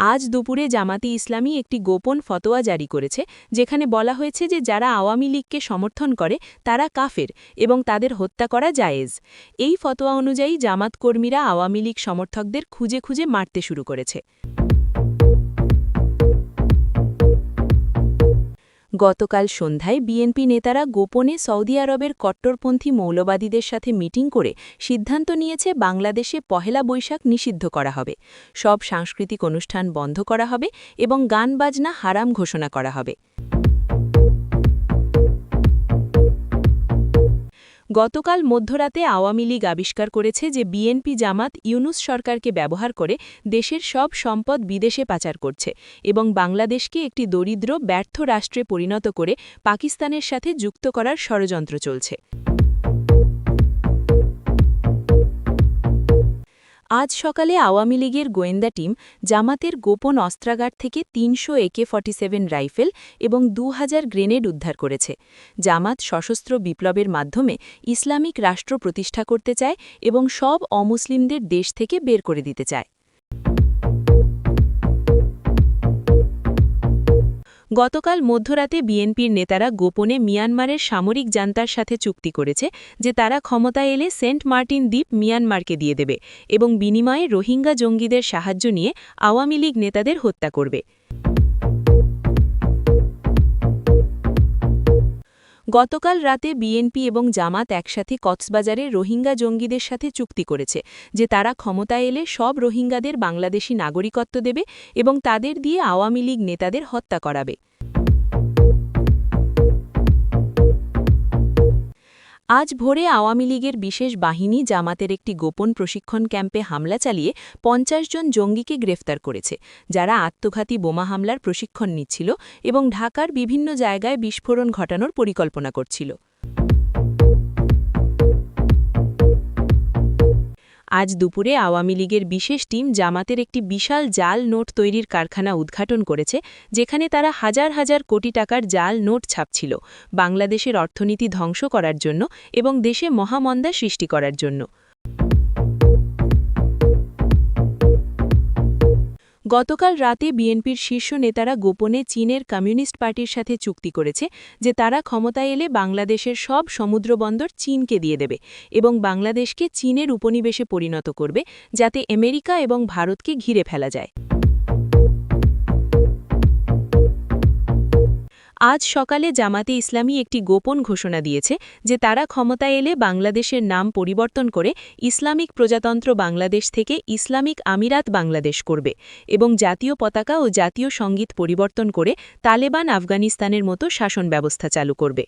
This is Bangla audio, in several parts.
আজ দুপুরে জামাতি ইসলামী একটি গোপন ফতোয়া জারি করেছে, যেখানে বলা হয়েছে যে যারা আওয়ামী লীগকে সমর্থন করে, তারা কাফের এবং তাদের হত্যা করা জায়েজ। এই ফতোয়া অনুযায়ী জামাত কর্মীরা আওয়ামী লীগ সমর্থকদের খুঁজে খুঁজে মারতে শুরু করেছে। গতকাল সন্ধ্যায় বিএনপি নেতারা গোপনে সৌদি আরবের কট্টরপন্থী মৌলবাদীদের সাথে মিটিং করে সিদ্ধান্ত নিয়েছে বাংলাদেশে পহেলা বৈশাখ নিষিদ্ধ করা হবে। সব সাংস্কৃতিক অনুষ্ঠান বন্ধ করা হবে এবং গান বাজনা হারাম ঘোষণা করা হবে। গতকাল মধ্যরাতে আওয়ামী লীগ আবিষ্কার করেছে যে বিএনপি জামাত ইউনুস সরকারকে ব্যবহার করে দেশের সব সম্পদ বিদেশে পাচার করছে এবং বাংলাদেশকে একটি দরিদ্র, ব্যর্থ রাষ্ট্রে পরিণত করে পাকিস্তানের সাথে যুক্ত করার ষড়যন্ত্র চলছে। আজ সকালে আওয়ামী লীগের গোয়েন্দা টিম জামাতের গোপন অস্ত্রাগার থেকে তিনশো একে ফর্টি রাইফেল এবং দু হাজার গ্রেনেড উদ্ধার করেছে। জামাত সশস্ত্র বিপ্লবের মাধ্যমে ইসলামিক রাষ্ট্র প্রতিষ্ঠা করতে চায় এবং সব অমুসলিমদের দেশ থেকে বের করে দিতে চায়। গতকাল মধ্যরাতে বিএনপির নেতারা গোপনে মিয়ানমারের সামরিক জান্তার সাথে চুক্তি করেছে যে তারা ক্ষমতায় এলে সেন্ট মার্টিন দ্বীপ মিয়ানমারকে দিয়ে দেবে এবং বিনিময়ে রোহিঙ্গা জঙ্গিদের সাহায্য নিয়ে আওয়ামী লীগ নেতাদের হত্যা করবে। গতকাল রাতে বিএনপি এবং জামাত একসাথে কক্সবাজারে রোহিঙ্গা জঙ্গিদের সাথে চুক্তি করেছে যে তারা ক্ষমতায় এলে সব রোহিঙ্গাদের বাংলাদেশি নাগরিকত্ব দেবে এবং তাদের দিয়ে আওয়ামী লীগ নেতাদের হত্যা করাবে। আজ ভোরে আওয়ামী লীগের বিশেষ বাহিনী জামাতের একটি গোপন প্রশিক্ষণ ক্যাম্পে হামলা চালিয়ে পঞ্চাশ জন জঙ্গিকে গ্রেফতার করেছে, যারা আত্মঘাতী বোমা হামলার প্রশিক্ষণ নিচ্ছিল এবং ঢাকার বিভিন্ন জায়গায় বিস্ফোরণ ঘটানোর পরিকল্পনা করছিল। আজ দুপুরে আওয়ামী লীগের বিশেষ টিম জামাতের একটি বিশাল জাল নোট তৈরির কারখানা উদ্ঘাটন করেছে, যেখানে তারা হাজার হাজার কোটি টাকার জাল নোট ছাপছিল, বাংলাদেশের অর্থনীতি ধ্বংস করার জন্য এবং দেশে মহামন্দা সৃষ্টি করার জন্য। গতকাল রাতে বিএনপির শীর্ষ নেতারা গোপনে চীনের কমিউনিস্ট পার্টির সাথে চুক্তি করেছে যে তারা ক্ষমতায় এলে বাংলাদেশের সব সমুদ্রবন্দর চীনকে দিয়ে দেবে এবং বাংলাদেশকে চীনের উপনিবেশে পরিণত করবে যাতে আমেরিকা এবং ভারতকে ঘিরে ফেলা যায়। আজ সকালে জামাতে ইসলামী একটি গোপন ঘোষণা দিয়েছে যে তারা ক্ষমতায় এলে বাংলাদেশের নাম পরিবর্তন করে ইসলামিক প্রজাতন্ত্র বাংলাদেশ থেকে ইসলামিক আমিরাত বাংলাদেশ করবে এবং জাতীয় পতাকা ও জাতীয় সংগীত পরিবর্তন করে তালেবান আফগানিস্তানের মতো শাসন ব্যবস্থা চালু করবে।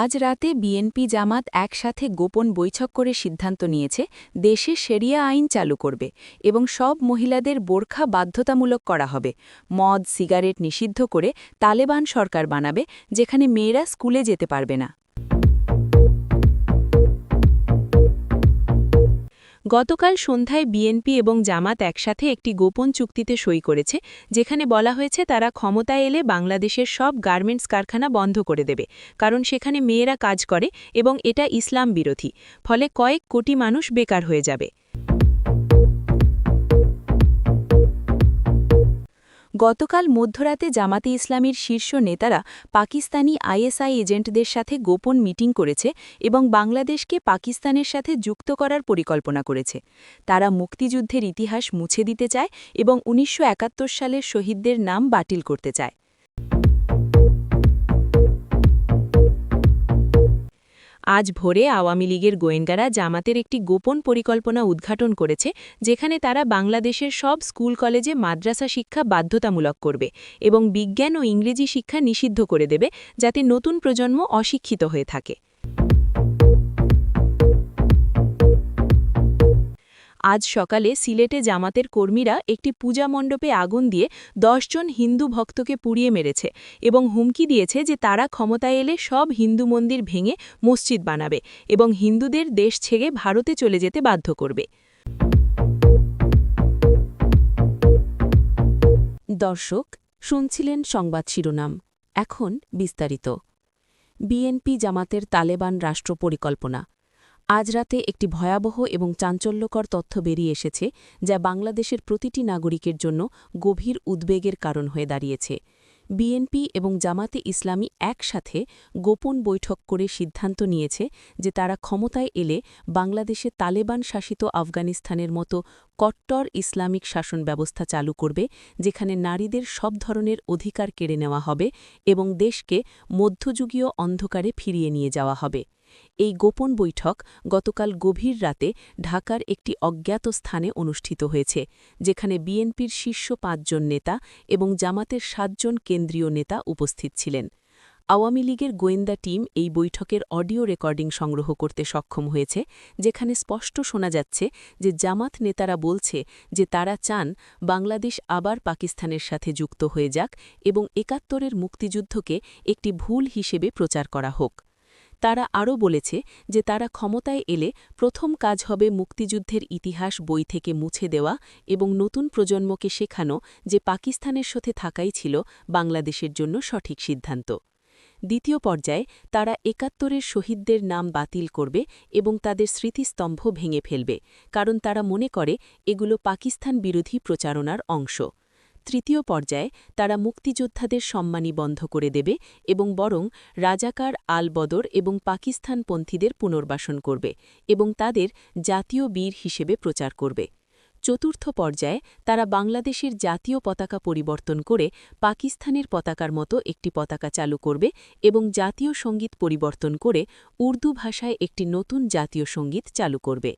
আজ রাতে বিএনপি জামাত একসাথে গোপন বৈঠক করে সিদ্ধান্ত নিয়েছে, দেশে সেরিয়া আইন চালু করবে এবং সব মহিলাদের বোরখা বাধ্যতামূলক করা হবে। মদ, সিগারেট নিষিদ্ধ করে তালেবান সরকার বানাবে, যেখানে মেয়েরা স্কুলে যেতে পারবে না। গতকাল সন্ধ্যায় বিএনপি এবং জামাত একসাথে একটি গোপন চুক্তিতে সই করেছে, যেখানে বলা হয়েছে তারা ক্ষমতায় এলে বাংলাদেশের সব গার্মেন্টস কারখানা বন্ধ করে দেবে, কারণ সেখানে মেয়েরা কাজ করে এবং এটা ইসলাম বিরোধী ফলে কয়েক কোটি মানুষ বেকার হয়ে যাবে। গতকাল মধ্যরাতে জামাতে ইসলামীর শীর্ষ নেতারা পাকিস্তানি আইএসআই এজেন্টদের সাথে গোপন মিটিং করেছে এবং বাংলাদেশকে পাকিস্তানের সাথে যুক্ত করার পরিকল্পনা করেছে। তারা মুক্তিযুদ্ধের ইতিহাস মুছে দিতে চায় এবং উনিশশো একাত্তর সালের শহীদদের নাম বাতিল করতে চায়। আজ ভোরে আওয়ামী লীগের গোয়েন্দারা জামাতের একটি গোপন পরিকল্পনা উদ্ঘাটন করেছে, যেখানে তারা বাংলাদেশের সব স্কুল, কলেজে মাদ্রাসা শিক্ষা বাধ্যতামূলক করবে এবং বিজ্ঞান ও ইংরেজি শিক্ষা নিষিদ্ধ করে দেবে যাতে নতুন প্রজন্ম অশিক্ষিত হয়ে থাকে। আজ সকালে সিলেটে জামাতের কর্মীরা একটি পূজা মণ্ডপে আগুন দিয়ে দশজন হিন্দু ভক্তকে পুড়িয়ে মেরেছে এবং হুমকি দিয়েছে যে তারা ক্ষমতায় এলে সব হিন্দু মন্দির ভেঙে মসজিদ বানাবে এবং হিন্দুদের দেশ ছেড়ে ভারতে চলে যেতে বাধ্য করবে। দর্শক, শুনছিলেন সংবাদ শিরোনাম। এখন বিস্তারিত। বিএনপি জামাতের তালেবান রাষ্ট্র পরিকল্পনা। আজ রাতে একটি ভয়াবহ এবং চাঞ্চল্যকর তথ্য বেরিয়ে এসেছে, যা বাংলাদেশের প্রতিটি নাগরিকের জন্য গভীর উদ্বেগের কারণ হয়ে দাঁড়িয়েছে। বিএনপি এবং জামাতে ইসলামী একসাথে গোপন বৈঠক করে সিদ্ধান্ত নিয়েছে যে তারা ক্ষমতায় এলে বাংলাদেশে তালেবান শাসিত আফগানিস্তানের মতো কট্টর ইসলামিক শাসন ব্যবস্থা চালু করবে, যেখানে নারীদের সব ধরনের অধিকার কেড়ে নেওয়া হবে এবং দেশকে মধ্যযুগীয় অন্ধকারে ফিরিয়ে নিয়ে যাওয়া হবে। এই গোপন বৈঠক গতকাল গভীর রাতে ঢাকার একটি অজ্ঞাত স্থানে অনুষ্ঠিত হয়েছে, যেখানে বিএনপির শীর্ষ পাঁচজন নেতা এবং জামাতের সাতজন কেন্দ্রীয় নেতা উপস্থিত ছিলেন। আওয়ামী লীগের গোয়েন্দা টিম এই বৈঠকের অডিও রেকর্ডিং সংগ্রহ করতে সক্ষম হয়েছে, যেখানে স্পষ্ট শোনা যাচ্ছে যে জামাত নেতারা বলছে যে তারা চান বাংলাদেশ আবার পাকিস্তানের সাথে যুক্ত হয়ে যাক এবং একাত্তরের মুক্তিযুদ্ধকে একটি ভুল হিসেবে প্রচার করা হোক। তারা আরও বলেছে যে তারা ক্ষমতায় এলে প্রথম কাজ হবে মুক্তিযুদ্ধের ইতিহাস বই থেকে মুছে দেওয়া এবং নতুন প্রজন্মকে শেখানো যে পাকিস্তানের সাথে থাকাই ছিল বাংলাদেশের জন্য সঠিক সিদ্ধান্ত। দ্বিতীয় পর্যায়ে তারা একাত্তরের শহীদদের নাম বাতিল করবে এবং তাদের স্মৃতিস্তম্ভ ভেঙে ফেলবে, কারণ তারা মনে করে এগুলো পাকিস্তান বিরোধী প্রচারণার অংশ। তৃতীয় পর্যায়ে তারা মুক্তিযোদ্ধাদের সম্মানী বন্ধ করে দেবে এবং বরং রাজাকার আল বদর এবং পাকিস্তানপন্থীদের পুনর্বাসন করবে এবং তাদের জাতীয় বীর হিসেবে প্রচার করবে। চতুর্থ পর্যায়ে তারা বাংলাদেশের জাতীয় পতাকা পরিবর্তন করে পাকিস্তানের পতাকার মতো একটি পতাকা চালু করবে এবং জাতীয় সংগীত পরিবর্তন করে উর্দু ভাষায় একটি নতুন জাতীয় সংগীত চালু করবে।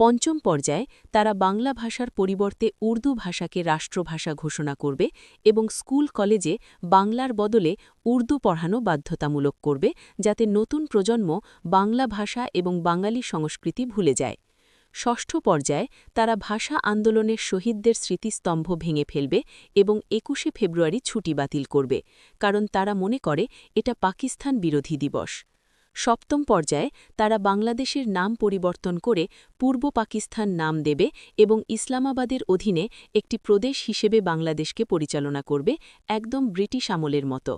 পঞ্চম পর্যায়ে তারা বাংলা ভাষার পরিবর্তে উর্দু ভাষাকে রাষ্ট্রভাষা ঘোষণা করবে এবং স্কুল কলেজে বাংলার বদলে উর্দু পড়ানো বাধ্যতামূলক করবে যাতে নতুন প্রজন্ম বাংলা ভাষা এবং বাঙালি সংস্কৃতি ভুলে যায়। ষষ্ঠ পর্যায়ে তারা ভাষা আন্দোলনের শহীদদের স্মৃতিস্তম্ভ ভেঙে ফেলবে এবং একুশে ফেব্রুয়ারি ছুটি বাতিল করবে, কারণ তারা মনে করে এটা পাকিস্তান বিরোধী দিবস। সপ্তম পর্যায়ে তারা বাংলাদেশের নাম পরিবর্তন করে পূর্ব পাকিস্তান নাম দেবে এবং ইসলামাবাদের অধীনে একটি প্রদেশ হিসেবে বাংলাদেশকে পরিচালনা করবে একদম ব্রিটিশ আমলের মতো।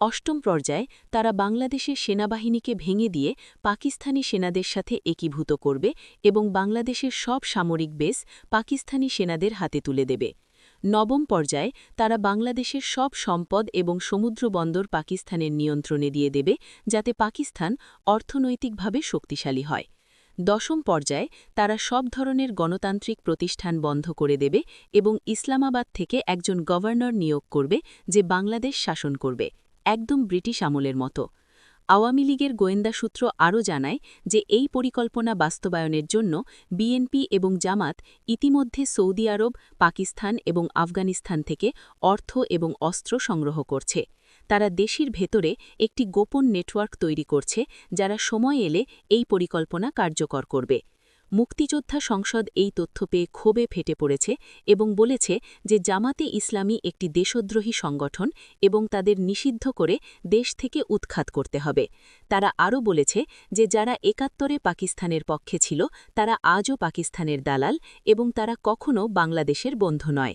অষ্টম পর্যায়ে তারা বাংলাদেশের সেনাবাহিনীকে ভেঙে দিয়ে পাকিস্তানি সেনাদের সাথে একীভূত করবে এবং বাংলাদেশের সব সামরিক বেস পাকিস্তানি সেনাদের হাতে তুলে দেবে। নবম পর্যায়ে তারা বাংলাদেশের সব সম্পদ এবং সমুদ্র বন্দর পাকিস্তানের নিয়ন্ত্রণে দিয়ে দেবে, যাতে পাকিস্তান অর্থনৈতিকভাবে শক্তিশালী হয়। দশম পর্যায়ে তারা সব ধরনের গণতান্ত্রিক প্রতিষ্ঠান বন্ধ করে দেবে এবং ইসলামাবাদ থেকে একজন গভর্নর নিয়োগ করবে, যে বাংলাদেশ শাসন করবে। একদম ব্রিটিশ আমলের মতো। আওয়ামী লীগের গোয়েন্দা সূত্র আরও জানায় যে এই পরিকল্পনা বাস্তবায়নের জন্য বিএনপি এবং জামাত ইতিমধ্যে সৌদি আরব, পাকিস্তান এবং আফগানিস্তান থেকে অর্থ এবং অস্ত্র সংগ্রহ করছে। তারা দেশের ভেতরে একটি গোপন নেটওয়ার্ক তৈরি করছে যারা সময় এলে এই পরিকল্পনা কার্যকর করবে। মুক্তিযোদ্ধা সংসদ এই তথ্য পেয়ে ক্ষোভে ফেটে পড়েছে এবং বলেছে যে জামাতে ইসলামী একটি দেশদ্রোহী সংগঠন এবং তাদের নিষিদ্ধ করে দেশ থেকে উৎখাত করতে হবে। তারা আরও বলেছে যে যারা একাত্তরে পাকিস্তানের পক্ষে ছিল, তারা আজও পাকিস্তানের দালাল এবং তারা কখনও বাংলাদেশের বন্ধু নয়।